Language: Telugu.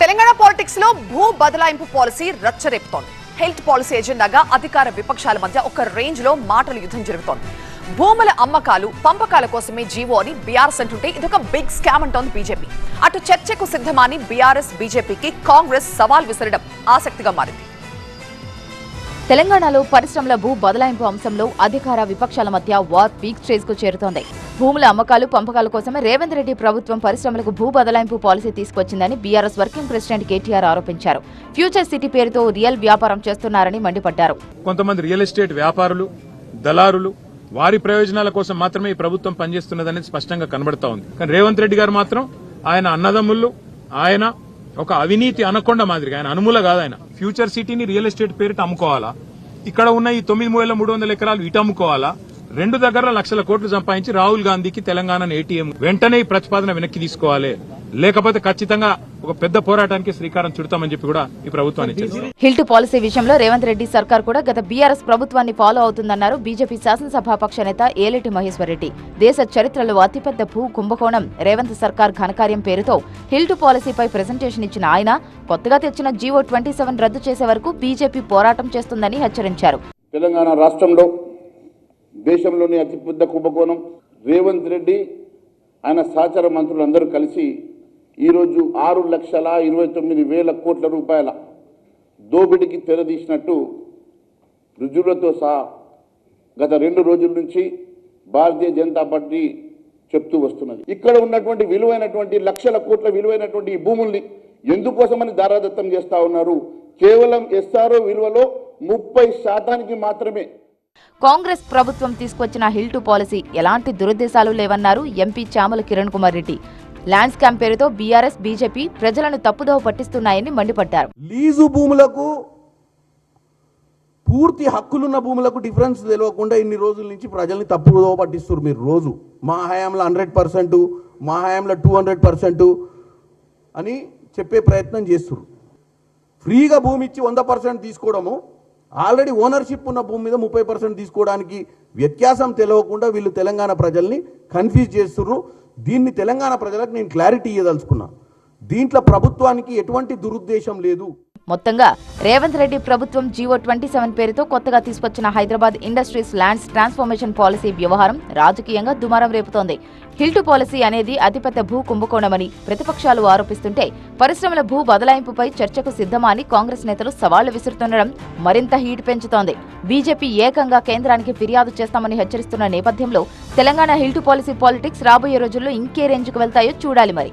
తెలంగాణ పాలిటిక్స్లో భూ బదలాయింపు పాలసీ రచ్చరేపుతోంది. హెల్త్ పాలసీ ఎజెండాగా అధికార విపక్షాల మధ్య ఒక రేంజ్లో మాటల యుద్ధం జరుగుతోంది. భూముల అమ్మకాలు పంపకాల కోసమే జీవో అని బీఆర్ఎస్ అంటుంటే ఇదొక బిగ్ స్కామ్ అంటోంది బీజేపీ. అటు చర్చకు సిద్ధమాని బీఆర్ఎస్ బీజేపీకి కాంగ్రెస్ సవాల్ విసరడం ఆసక్తిగా మారింది. తెలంగాణలో పరిశ్రమల భూ బదలాయింపు అంశంలో అధికార విపక్షాల మధ్య వార్ పీక్ స్టేజ్ చేరుతోంది. భూముల అమ్మకాలు పంపకాల కోసమే రేవంత్ రెడ్డి ప్రభుత్వం పరిశ్రమలకు భూ బదలాయింపు పాలసీ తీసుకొచ్చిందని బీఆర్ఎస్ వర్కింగ్ ప్రెసిడెంట్ కేటీఆర్ ఆరోపించారు. ఫ్యూచర్ సిటీ పేరుతో రియల్ వ్యాపారం చేస్తున్నారని మండిపడ్డారు. కొంతమంది రియల్ ఎస్టేట్ వ్యాపారులు దళారులు వారి ప్రయోజనాల కోసం మాత్రమే ఈ ప్రభుత్వం పనిచేస్తున్నదనేది స్పష్టంగా కనబడతా ఉంది. కానీ రేవంత్ రెడ్డి గారు మాత్రం ఆయన అన్నదమ్ముళ్ళు ఆయన ఒక అవినీతి అనకొండ మాదిరిగా ఆయన అనుమూల కాదు ఆయన. ఫ్యూచర్ సిటీని రియల్ ఎస్టేట్ పేరిట అమ్ముకోవాలా? ఇక్కడ ఉన్న ఈ తొమ్మిది వేల మూడు వందల ఎకరాలు ఇటు అమ్ముకోవాలా? రెండు దగ్గర లక్షల కోట్లు సంపాదించి రాహుల్ గాంధీకి తెలంగాణ ఏటీఎం వెంటనే ఈ ప్రతిపాదన వెనక్కి తీసుకోవాలి. లేకపోతే ఖచ్చితంగా ఒక పెద్ద పోరాటానికి శ్రీకారం చుడతామని చెప్పి కూడా ఈ ప్రభుత్వాన్ని హిల్ట్ పాలసీ విషయంలో రేవంత్ రెడ్డి సర్కార్ కూడా గత బీఆర్ఎస్ ప్రభుత్వాన్ని ఫాలో అవుతుందన్నారు బీజేపీ శాసనసభాపక్ష నేత ఏలేటి మహేశ్వర్ రెడ్డి దేశ చరిత్రలో అతిపెద్ద భూ కుంభకోణం రేవంత్ సర్కార్ ఘనకార్యం పేరుతో హిల్ట్ పాలసీపై ప్రెజెంటేషన్ ఇచ్చిన ఆయన కొత్తగా తెచ్చిన జీవో ట్వంటీ సెవెన్ రద్దు చేసే వరకు బీజేపీ పోరాటం చేస్తుందని హెచ్చరించారు. తెలంగాణ రాష్ట్రంలో దేశంలోని అతిపెద్ద కుంభకోణం. రేవంత్ రెడ్డి ఆయన సహచర మంత్రులందరూ కలిసి ఈరోజు ఆరు లక్షల ఇరవై తొమ్మిది వేల కోట్ల రూపాయల దోపిడీకి తెరదీసినట్టు రుజువులతో సహా గత రెండు రోజుల నుంచి భారతీయ జనతా పార్టీ చెప్తూ వస్తున్నది. ఇక్కడ ఉన్నటువంటి విలువైనటువంటి లక్షల కోట్ల విలువైనటువంటి ఈ భూముల్ని ఎందుకోసమని ధారాదత్తం చేస్తా ఉన్నారు? కేవలం ఎస్ఆర్ఓ విలువలో ముప్పై శాతానికి మాత్రమే కాంగ్రెస్ ప్రభుత్వం తీసుకొచ్చిన హిల్ టు పాలసీ ఎలాంటి దురుద్దేశాలు లేవన్నారు MP Chamala Kiran Kumar Reddy. Land scam పేరుతో బీఆర్ఎస్ బీజేపీ ప్రజలను తప్పుదోవ పట్టిస్తున్నాయని మండిపడ్డారు. లీజు భూములకు పూర్తి హక్కులున్న భూములకు డిఫరెన్స్ తెలియకుండా ఇన్ని రోజుల నుంచి ప్రజల్ని తప్పుదోవ పట్టిస్తున్నారు మీరు రోజు. మా హయాంలో హండ్రెడ్ పర్సెంట్ మా హయాంలో టూ హండ్రెడ్ పర్సెంట్ అని చెప్పే ప్రయత్నం చేస్తున్నారు. ఫ్రీగా భూమి ఇచ్చి వంద పర్సెంట్ తీసుకోవడము ఆల్రెడీ ఓనర్షిప్ ఉన్న భూమి మీద ముప్పై పర్సెంట్ తీసుకోవడానికి వ్యత్యాసం తెలియకుండా వీళ్ళు తెలంగాణ ప్రజల్ని కన్ఫ్యూజ్ చేస్తుర్రు. దీన్ని తెలంగాణ ప్రజలకు నేను క్లారిటీ ఇవ్వదలుచుకున్నా దీంట్లో ప్రభుత్వానికి ఎటువంటి దురుద్దేశం లేదు. మొత్తంగా రేవంత్ రెడ్డి ప్రభుత్వం జీవో ట్వంటీ సెవెన్ పేరుతో కొత్తగా తీసుకొచ్చిన Hyderabad industries lands transformation policy వ్యవహారం రాజకీయంగా దుమారం రేపుతోంది. హిల్టు పాలసీ అనేది అతిపెద్ద భూ కుంభకోణమని ప్రతిపక్షాలు ఆరోపిస్తుంటే పరిశ్రమల భూ బదలాయింపుపై చర్చకు సిద్ధమా అని కాంగ్రెస్ నేతలు సవాళ్ళు విసురుతుండడం మరింత హీట్ పెంచుతోంది. బీజేపీ ఏకంగా కేంద్రానికి ఫిర్యాదు చేస్తామని హెచ్చరిస్తున్న నేపథ్యంలో తెలంగాణ హిల్టు పాలసీ పాలిటిక్స్ రాబోయే రోజుల్లో ఇంకే రేంజ్కు వెళ్తాయో చూడాలి మరి.